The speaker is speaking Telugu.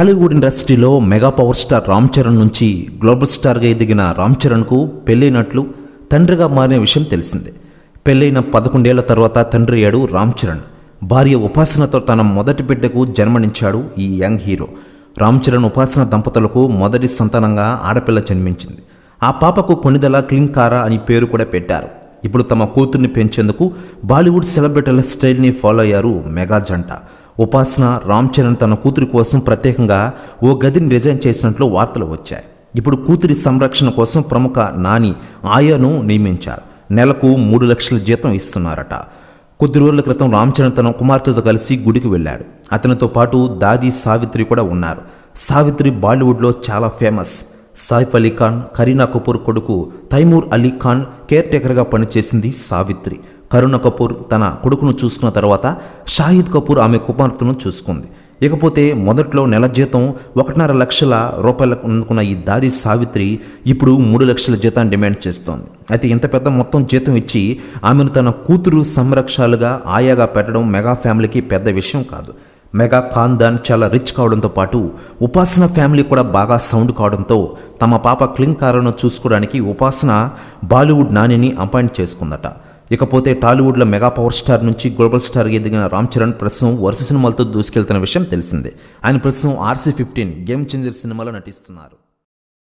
టాలీవుడ్ ఇండస్ట్రీలో mega power star Ram Charan నుంచి గ్లోబల్ స్టార్గా ఎదిగిన రామ్ చరణ్కు పెళ్ళైనట్లు తండ్రిగా మారిన విషయం తెలిసిందే. పెళ్ళైన పదకొండేళ్ళ తర్వాత తండ్రి అయ్యాడు రామ్ చరణ్. భార్య ఉపాసనతో తన మొదటి బిడ్డకు జన్మనించాడు ఈ యంగ్ హీరో. రామ్ చరణ్ ఉపాసన దంపతులకు మొదటి సంతానంగా ఆడపిల్ల జన్మించింది. ఆ పాపకు కొనిదల క్లింకారా అని పేరు కూడా పెట్టారు. ఇప్పుడు తమ కూతుర్ని పెంచేందుకు బాలీవుడ్ సెలబ్రిటీల స్టైల్ని ఫాలో అయ్యారు మెగా జంట. ఉపాసన రామ్ చరణ్ తన కూతురి కోసం ప్రత్యేకంగా ఓ గదిని డిజైన్ చేసినట్లు వార్తలు వచ్చాయి. ఇప్పుడు కూతురి సంరక్షణ కోసం ప్రముఖ నాని ఆయాను నియమించారు. నెలకు మూడు లక్షల జీతం ఇస్తున్నారట. కొద్ది రోజుల క్రితం రామ్ చరణ్ తన కుమార్తెతో కలిసి గుడికి వెళ్ళాడు. అతనితో పాటు దాది సావిత్రి కూడా ఉన్నారు. సావిత్రి బాలీవుడ్లో చాలా ఫేమస్. సాయిఫ్ అలీ ఖాన్ కరీనా కపూర్ కొడుకు తైమూర్ అలీ ఖాన్ కేర్ టేకర్గా పనిచేసింది సావిత్రి. కరుణ కపూర్ తన కొడుకును చూసుకున్న తర్వాత షాహిద్ కపూర్ ఆమె కుమార్తెను చూసుకుంది. ఇకపోతే మొదట్లో నెల జీతం ఒకటిన్నర లక్షల రూపాయలకు అందుకున్న ఈ దాది సావిత్రి ఇప్పుడు మూడు లక్షల జీతాన్ని డిమాండ్ చేస్తోంది. అయితే ఇంత పెద్ద మొత్తం జీతం ఇచ్చి ఆమెను తన కూతురు సంరక్షాలుగా ఆయాగా పెట్టడం మెగా ఫ్యామిలీకి పెద్ద విషయం కాదు. మెగా ఖాన్దాన్ చాలా రిచ్ కావడంతో పాటు ఉపాసన ఫ్యామిలీ కూడా బాగా సౌండ్ కావడంతో తమ పాప క్లింకారను చూసుకోవడానికి ఉపాసన బాలీవుడ్ నానిని అపాయింట్ చేసుకుందట. ఇకపోతే టాలీవుడ్లో మెగా పవర్ స్టార్ నుంచి గ్లోబల్ స్టార్ ఎదిగిన రామ్ చరణ్ ప్రస్తుతం వరుస సినిమాలతో దూసుకెళ్తున్న విషయం తెలిసిందే. ఆయన ప్రస్తుతం ఆర్సీ ఫిఫ్టీన్ గేమ్ చేంజర్ సినిమాలో నటిస్తున్నారు.